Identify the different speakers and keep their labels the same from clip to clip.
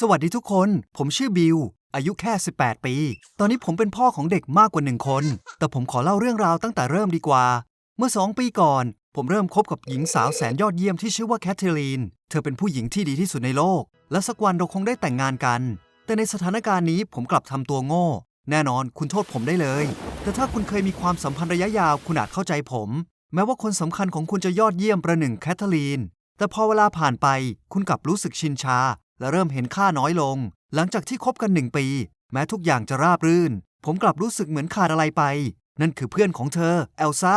Speaker 1: สวัสดีทุกคน ผมชื่อบิว อายุแค่ 18 ปี ตอนนี้ผมเป็นพ่อของเด็กมากกว่าหนึ่งคน แต่ผมขอเล่าเรื่องราวตั้งแต่เริ่มดีกว่า เมื่อสองปีก่อน ผมเริ่มคบกับหญิงสาวแสนยอดเยี่ยมที่ชื่อว่าแคทเธอรีน เธอเป็นผู้หญิงที่ดีที่สุดในโลก และสักวันเราคงได้แต่งงานกัน แต่ในสถานการณ์นี้ผมกลับทำตัวโง่ แน่นอนคุณโทษผมได้เลย แต่ถ้าคุณเคยมีความสัมพันธ์ระยะยาวคุณอาจเข้าใจผม แม้ว่าคนสำคัญของคุณจะยอดเยี่ยมประหนึ่งแคทเธอรีนแต่พอเวลาผ่านไปคุณกลับรู้สึกชินชา และเริ่มเห็นค่าน้อยลง หลังจากที่คบกันหนึ่งปี แม้ทุกอย่างจะราบรื่น ผมกลับรู้สึกเหมือนขาดอะไรไป นั่นคือเพื่อนของเธอ เอลซ่า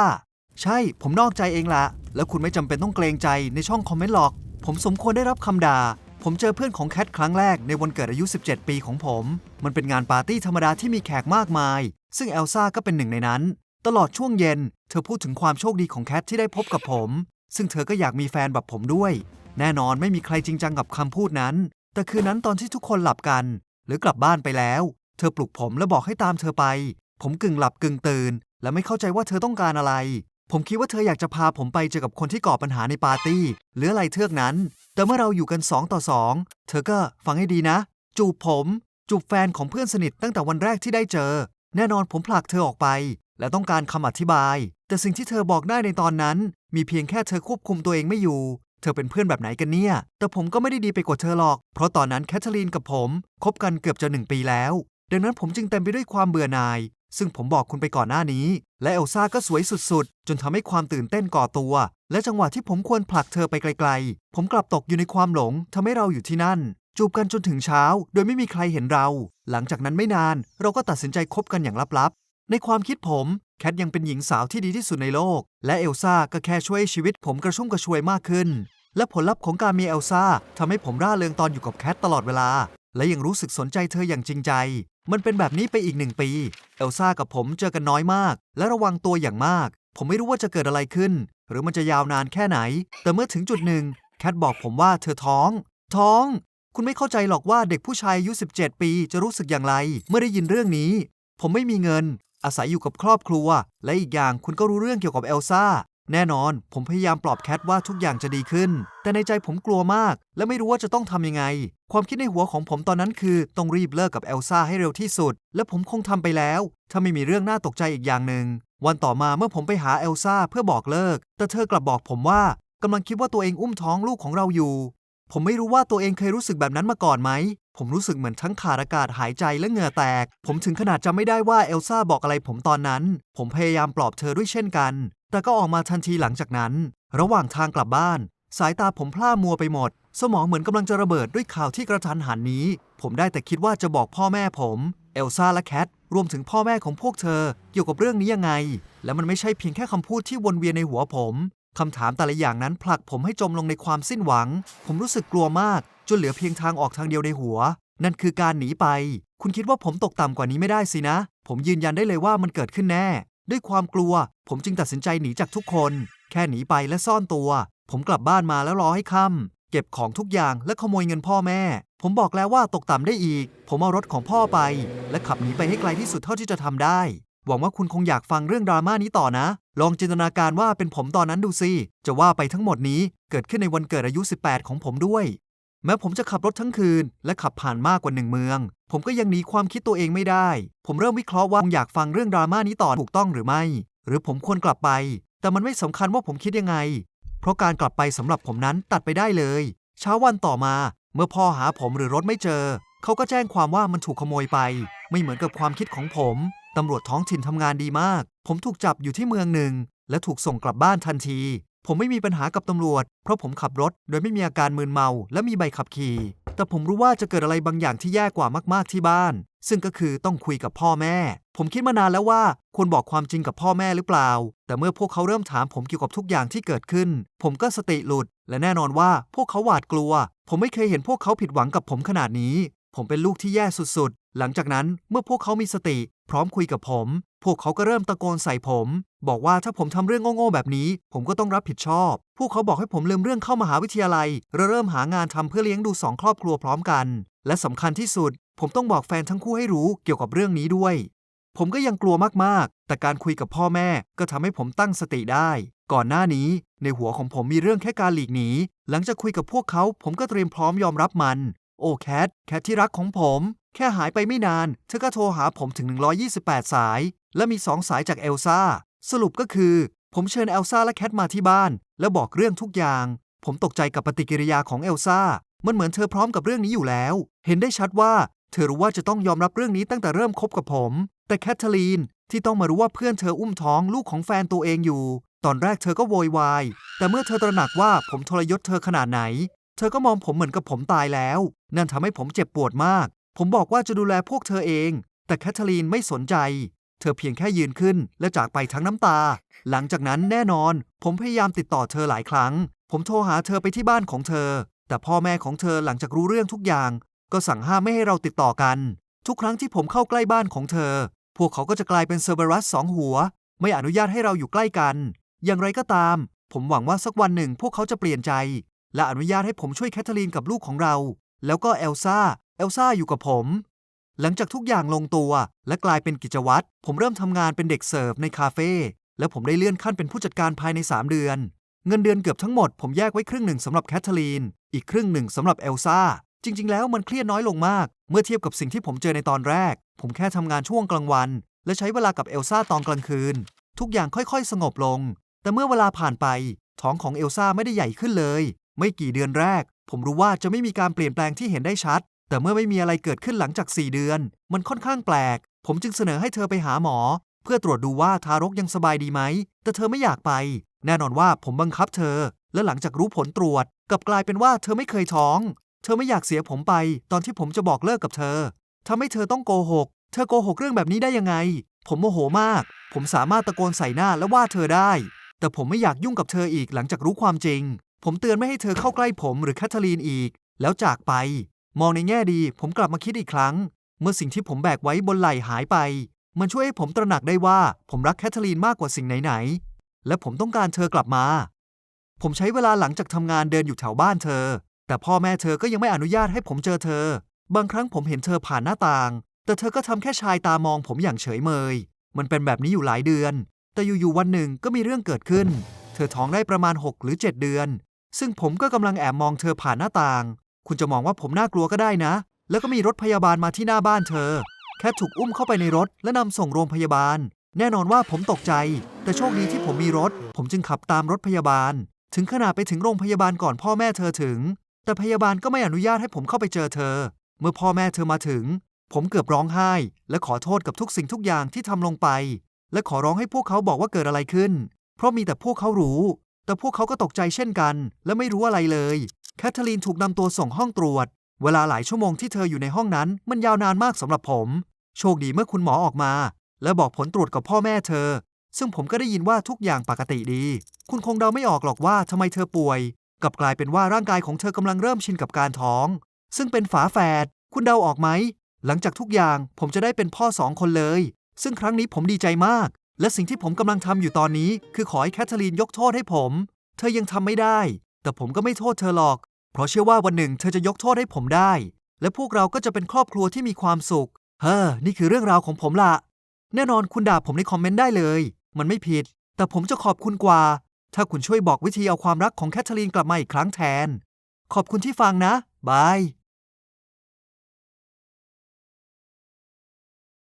Speaker 1: ใช่ ผมนอกใจเองละ แล้วคุณไม่จำเป็นต้องเกรงใจในช่องคอมเมนต์หรอก ผมสมควรได้รับคำด่า ผมเจอเพื่อนของแคทครั้งแรกในวันเกิดอายุ 17 ปีของผม มันเป็นงานปาร์ตี้ธรรมดาที่มีแขกมากมาย ซึ่งเอลซ่าก็เป็นหนึ่งในนั้น ตลอดช่วงเย็น เธอพูดถึงความโชคดีของแคทที่ได้พบกับผม ซึ่งเธอก็อยากมีแฟนแบบผมด้วย แน่นอนไม่มีใครจริงจังกับคำพูดนั้น แต่คืนนั้นตอนที่ทุกคนหลับกัน หรือกลับบ้านไปแล้ว เธอปลุกผมและบอกให้ตามเธอไป ผมกึ่งหลับกึ่งตื่น และไม่เข้าใจว่าเธอต้องการอะไร ผมคิดว่าเธออยากจะพาผมไปเจอกับคนที่ก่อปัญหาในปาร์ตี้ หรืออะไรเทือกนั้น แต่เมื่อเราอยู่กัน2ต่อ2เธอก็ฟังให้ดีนะ จูบผม จูบแฟนของเพื่อนสนิทตั้งแต่วันแรกที่ได้เจอ แน่นอนผมผลักเธอออกไป และต้องการคำอธิบาย แต่สิ่งที่เธอบอกได้ในตอนนั้น มีเพียงแค่เธอควบคุมตัวเองไม่อยู่ เธอเป็นเพื่อนแบบไหนกันเนี่ย แต่ผมก็ไม่ได้ดีไปกว่าเธอหรอก เพราะตอนนั้นแคทเธอรีนกับผมคบกันเกือบจะหนึ่งปีแล้ว ดังนั้นผมจึงเต็มไปด้วยความเบื่อหน่าย ซึ่งผมบอกคุณไปก่อนหน้านี้ และเอลซ่าก็สวยสุดๆ จนทำให้ความตื่นเต้นก่อตัว และจังหวะที่ผมควรผลักเธอไปไกล ๆ ผมกลับตกอยู่ในความหลงทำให้เราอยู่ที่นั่น จูบกันจนถึงเช้า โดยไม่มีใครเห็นเรา หลังจากนั้นไม่นาน เราก็ตัดสินใจคบกันอย่างลับๆ ในความคิดผม แคทยังเป็นหญิงสาวที่ดีที่สุดในโลก และเอลซ่าก็แค่ช่วยชีวิตผมกระชุ่มกระชวยมากขึ้น และผลลัพธ์ของการมีเอลซ่าทำให้ผมร่าเริงตอนอยู่กับแคทตลอดเวลา และยังรู้สึกสนใจเธออย่างจริงใจ มันเป็นแบบนี้ไปอีกหนึ่งปี เอลซ่ากับผมเจอกันน้อยมาก และระวังตัวอย่างมาก ผมไม่รู้ว่าจะเกิดอะไรขึ้น หรือมันจะยาวนานแค่ไหน แต่เมื่อถึงจุดหนึ่งแคทบอกผมว่าเธอท้อง ท้องคุณไม่เข้าใจหรอกว่าเด็กผู้ชายอายุ 17 ปีจะรู้สึกอย่างไร เมื่อได้ยินเรื่องนี้ ผมไม่มีเงิน อาศัยอยู่กับครอบครัว และอีกอย่างคุณก็รู้เรื่องเกี่ยวกับเอลซ่า แน่นอน ผมพยายามปลอบแคทว่าทุกอย่างจะดีขึ้น แต่ในใจผมกลัวมาก และไม่รู้ว่าจะต้องทำยังไง ความคิดในหัวของผมตอนนั้นคือต้องรีบเลิกกับเอลซ่าให้เร็วที่สุด และผมคงทำไปแล้ว ถ้าไม่มีเรื่องน่าตกใจอีกอย่างหนึ่ง วันต่อมาเมื่อผมไปหาเอลซ่าเพื่อบอกเลิก แต่เธอกลับบอกผมว่ากำลังคิดว่าตัวเองอุ้มท้องลูกของเราอยู่ ผมไม่รู้ว่าตัวเองเคยรู้สึกแบบนั้นมาก่อนไหม ผมรู้สึกเหมือนทั้งขาดอากาศหายใจและเหงื่อแตก ผมถึงขนาดจำไม่ได้ว่าเอลซ่าบอกอะไรผมตอนนั้น ผมพยายามปลอบเธอด้วยเช่นกัน แต่ก็ออกมาทันทีหลังจากนั้น ระหว่างทางกลับบ้าน สายตาผมพร่ามัวไปหมด สมองเหมือนกำลังจะระเบิดด้วยข่าวที่กระทันหันนี้ ผมได้แต่คิดว่าจะบอกพ่อแม่ผม เอลซ่าและแคท รวมถึงพ่อแม่ของพวกเธอ เกี่ยวกับเรื่องนี้ยังไง และมันไม่ใช่เพียงแค่คำพูดที่วนเวียนในหัวผม คำถามแต่ละอย่างนั้นผลักผมให้จมลงในความสิ้นหวัง ผมรู้สึกกลัวมาก จนเหลือเพียงทางออกทางเดียวในหัว นั่นคือการหนีไป คุณคิดว่าผมตกต่ำกว่านี้ไม่ได้สินะ ผมยืนยันได้เลยว่ามันเกิดขึ้นแน่ ด้วยความกลัว ผมจึงตัดสินใจหนีจากทุกคน แค่หนีไปและซ่อนตัว ผมกลับบ้านมาแล้วรอให้ค่ำเก็บของทุกอย่างและขโมยเงินพ่อแม่ ผมบอกแล้วว่าตกต่ำได้อีก ผมเอารถของพ่อไป และขับหนีไปให้ไกลที่สุดเท่าที่จะทำได้ หวังว่าคุณคงอยากฟังเรื่องดราม่านี้ต่อนะ ลองจินตนาการว่าเป็นผมตอนนั้นดูสิจะว่าไปทั้งหมดนี้เกิดขึ้นในวันเกิดอายุ 18 ของผมด้วย แม้ผมจะขับรถทั้งคืน และขับผ่านมากกว่าหนึ่งเมือง ผมก็ยังหนีความคิดตัวเองไม่ได้ ผมเริ่มวิเคราะห์ว่าอยากฟังเรื่องดราม่านี้ต่อถูกต้องหรือไม่ หรือผมควรกลับไป แต่มันไม่สำคัญว่าผมคิดยังไง เพราะการกลับไปสำหรับผมนั้นตัดไปได้เลย เช้าวันต่อมา เมื่อพ่อหาผมหรือรถไม่เจอ เขาก็แจ้งความว่ามันถูกขโมยไป ไม่เหมือนกับความคิดของผม ตำรวจท้องถิ่นทำงานดีมาก ผมถูกจับอยู่ที่เมืองหนึ่ง และถูกส่งกลับบ้านทันที ผมไม่มีปัญหากับตำรวจ เพราะผมขับรถโดยไม่มีอาการมึนเมา และมีใบขับขี่ แต่ผมรู้ว่าจะเกิดอะไรบางอย่างที่แย่กว่ามาก ๆ ที่บ้าน ซึ่งก็คือต้องคุยกับพ่อแม่ ผมคิดมานานแล้วว่าควรบอกความจริงกับพ่อแม่หรือเปล่า แต่เมื่อพวกเขาเริ่มถามผมเกี่ยวกับทุกอย่างที่เกิดขึ้น ผมก็สติหลุด และแน่นอนว่าพวกเขาหวาดกลัว ผมไม่เคยเห็นพวกเขาผิดหวังกับผมขนาดนี้ ผมเป็นลูกที่แย่สุด หลังจากนั้นเมื่อพวกเขามีสติ พร้อมคุยกับผม พวกเขาก็เริ่มตะโกนใส่ผม บอกว่าถ้าผมทำเรื่องโง่ๆแบบนี้ ผมก็ต้องรับผิดชอบ พวกเขาบอกให้ผมลืมเรื่องเข้ามหาวิทยาลัยและเริ่มหางานทำเพื่อเลี้ยงดูสองครอบครัวพร้อมกัน และสำคัญที่สุด ผมต้องบอกแฟนทั้งคู่ให้รู้เกี่ยวกับเรื่องนี้ด้วย ผมก็ยังกลัวมากๆ แต่การคุยกับพ่อแม่ก็ทำให้ผมตั้งสติได้ ก่อนหน้านี้ ในหัวของผมมีเรื่องแค่การหลีกหนีหลังจากคุยกับพวกเขา ผมก็เตรียมพร้อมยอมรับมัน โอ้แคทแคทที่รักของผม แค่หายไปไม่นาน เธอก็โทรหาผมถึง 128 สาย และมีสองสายจากเอลซ่า สรุปก็คือ ผมเชิญเอลซ่าและแคทมาที่บ้าน แล้วบอกเรื่องทุกอย่าง ผมตกใจกับปฏิกิริยาของเอลซ่า มันเหมือนเธอพร้อมกับเรื่องนี้อยู่แล้ว เห็นได้ชัดว่า เธอรู้ว่าจะต้องยอมรับเรื่องนี้ตั้งแต่เริ่มคบกับผม แต่แคทเธอรีนที่ต้องมารู้ว่าเพื่อนเธออุ้มท้องลูกของแฟนตัวเองอยู่ ตอนแรกเธอก็โวยวาย แต่เมื่อเธอตระหนักว่าผมทรยศเธอขนาดไหน เธอก็มองผมเหมือนกับผมตายแล้ว นั่นทำให้ผมเจ็บปวดมาก ผมบอกว่าจะดูแลพวกเธอเอง แต่แคทเธอรีนไม่สนใจ เธอเพียงแค่ยืนขึ้นและจากไปทั้งน้ำตา หลังจากนั้นแน่นอน ผมพยายามติดต่อเธอหลายครั้ง ผมโทรหาเธอไปที่บ้านของเธอ แต่พ่อแม่ของเธอหลังจากรู้เรื่องทุกอย่าง ก็สั่งห้ามไม่ให้เราติดต่อกัน ทุกครั้งที่ผมเข้าใกล้บ้านของเธอ พวกเขาก็จะกลายเป็นเซอร์เบรัสสองหัว ไม่อนุญาตให้เราอยู่ใกล้กัน อย่างไรก็ตาม ผมหวังว่าสักวันหนึ่งพวกเขาจะเปลี่ยนใจ และอนุญาตให้ผมช่วยแคทเธอรีนกับลูกของเรา แล้วก็เอลซ่า เอลซ่าอยู่กับผม หลังจากทุกอย่างลงตัวและกลายเป็นกิจวัตร ผมเริ่มทำงานเป็นเด็กเสิร์ฟในคาเฟ่ และผมได้เลื่อนขั้นเป็นผู้จัดการภายใน 3 เดือน เงินเดือนเกือบทั้งหมดผมแยกไว้ครึ่งหนึ่งสำหรับแคทเธอรีน อีกครึ่งหนึ่งสำหรับเอลซ่า จริง ๆ แล้วมันเครียดน้อยลงมาก เมื่อเทียบกับสิ่งที่ผมเจอในตอนแรก ผมแค่ทำงานช่วงกลางวัน และใช้เวลากับเอลซ่าตอนกลางคืน ทุกอย่างค่อยๆ สงบลง แต่เมื่อเวลาผ่านไป ท้องของเอลซ่าไม่ได้ใหญ่ขึ้นเลย ไม่กี่เดือนแรก ผมรู้ว่าจะไม่มีการเปลี่ยนแปลงที่เห็นได้ชัด แต่เมื่อไม่มีอะไรเกิดขึ้นหลังจาก 4 เดือน มันค่อนข้างแปลก ผมจึงเสนอให้เธอไปหาหมอ เพื่อตรวจดูว่าทารกยังสบายดีไหม แต่เธอไม่อยากไป แน่นอนว่าผมบังคับเธอ และหลังจากรู้ผลตรวจกลับกลายเป็นว่าเธอไม่เคยท้อง เธอไม่อยากเสียผมไป ตอนที่ผมจะบอกเลิกกับเธอทำให้เธอต้องโกหก เธอโกหกเรื่องแบบนี้ได้ยังไง ผมโมโหมาก ผมสามารถตะโกนใส่หน้าและว่าเธอได้ แต่ผมไม่อยากยุ่งกับเธออีกหลังจากรู้ความจริง ผมเตือนไม่ให้เธอเข้าใกล้ผมหรือแคทเธอรีนอีก แล้วจากไป มองในแง่ดี ผมกลับมาคิดอีกครั้ง เมื่อสิ่งที่ผมแบกไว้บนไหล่หายไป มันช่วยให้ผมตระหนักได้ว่าผมรักแคทเธอรีนมากกว่าสิ่งไหนๆ และผมต้องการเธอกลับมา ผมใช้เวลาหลังจากทำงานเดินอยู่แถวบ้านเธอ แต่พ่อแม่เธอก็ยังไม่อนุญาตให้ผมเจอเธอ บางครั้งผมเห็นเธอผ่านหน้าต่าง แต่เธอก็ทำแค่ชายตามองผมอย่างเฉยเมย มันเป็นแบบนี้อยู่หลายเดือน แต่อยู่ๆวันหนึ่งก็มีเรื่องเกิดขึ้น เธอท้องได้ประมาณ 6 หรือ 7 เดือนซึ่งผมก็กำลังแอบมองเธอผ่านหน้าต่าง คุณจะมองว่าผมน่ากลัวก็ได้นะ แล้วก็มีรถพยาบาลมาที่หน้าบ้านเธอ แค่ถูกอุ้มเข้าไปในรถ และนำส่งโรงพยาบาล แน่นอนว่าผมตกใจ แต่โชคดีที่ผมมีรถ ผมจึงขับตามรถพยาบาล ถึงขนาดไปถึงโรงพยาบาลก่อนพ่อแม่เธอถึง แต่พยาบาลก็ไม่อนุญาตให้ผมเข้าไปเจอเธอ เมื่อพ่อแม่เธอมาถึง ผมเกือบร้องไห้ และขอโทษกับทุกสิ่งทุกอย่างที่ทำลงไป และขอร้องให้พวกเขาบอกว่าเกิดอะไรขึ้น เพราะมีแต่พวกเขารู้ แต่พวกเขาก็ตกใจเช่นกัน และไม่รู้อะไรเลย แคทเธอรีนถูกนำตัวส่งห้องตรวจ เวลาหลายชั่วโมงที่เธออยู่ในห้องนั้นมันยาวนานมากสำหรับผม โชคดีเมื่อคุณหมอออกมา และบอกผลตรวจกับพ่อแม่เธอ ซึ่งผมก็ได้ยินว่าทุกอย่างปกติดี คุณคงเดาไม่ออกหรอกว่าทำไมเธอป่วย กลับกลายเป็นว่าร่างกายของเธอกำลังเริ่มชินกับการท้อง ซึ่งเป็นฝาแฝด คุณเดาออกไหม หลังจากทุกอย่างผมจะได้เป็นพ่อสองคนเลย ซึ่งครั้งนี้ผมดีใจมาก และสิ่งที่ผมกำลังทำอยู่ตอนนี้ คือขอให้แคทเธอรีนยกโทษให้ผม เธอยังทำไม่ได้ แต่ผมก็ไม่โทษเธอหรอก เพราะเชื่อว่าวันหนึ่งเธอจะยกโทษให้ผมได้ และพวกเราก็จะเป็นครอบครัวที่มีความสุข เฮ้อ นี่คือเรื่องราวของผมละแน่นอนคุณด่าผมในคอมเมนต์ได้เลย มันไม่ผิด แต่ผมจะขอบคุณกว่า ถ้าคุณช่วยบอกวิธีเอาความรักของแคทเธอรีนกลับมาอีกครั้งแทน ขอบคุณที่ฟังนะ บาย